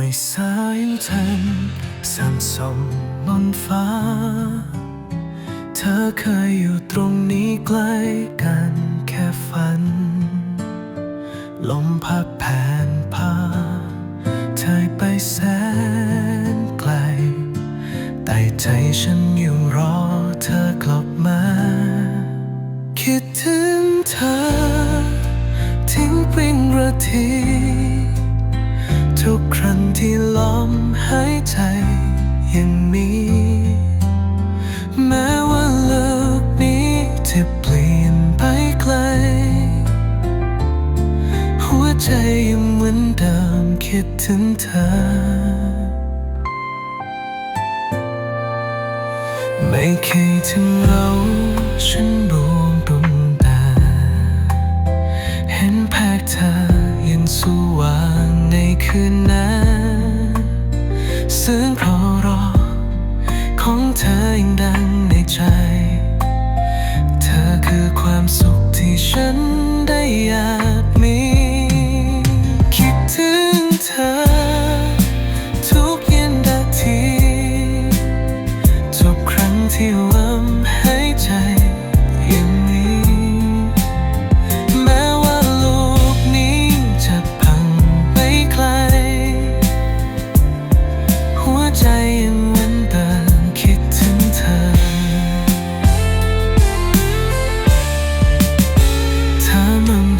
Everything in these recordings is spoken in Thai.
สายจันสั่นส่องบนฟ้า เธอเคยอยู่ตรงนี้ใกล้กันแค่ฝัน ลมพัดแผ่นพาเธอไปแสนไกล แต่ใจฉันอยู่รอเธอกลับมา คิดถึงเธอ ทิ้งปริงระที ที่ลมหายใจยังมีแม้ว่าโลกนี้จะเปลี่ยนไปไกล หัวใจยังเหมือนเดิมคิดถึงเธอ ไม่เคยถึงเราฉันรวมดวงตา เห็นภาพเธอยังสว่างในคืนนั้น ocean.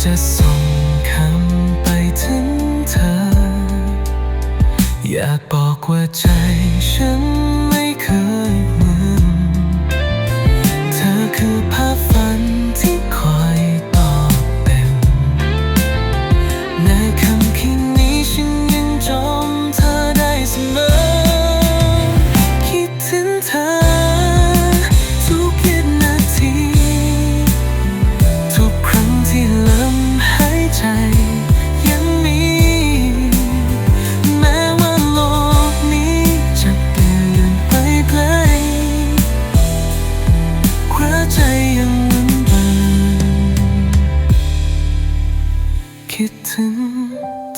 จะส่งคำไปถึงเธอ อยากบอกว่าใจฉันไม่เคย 等。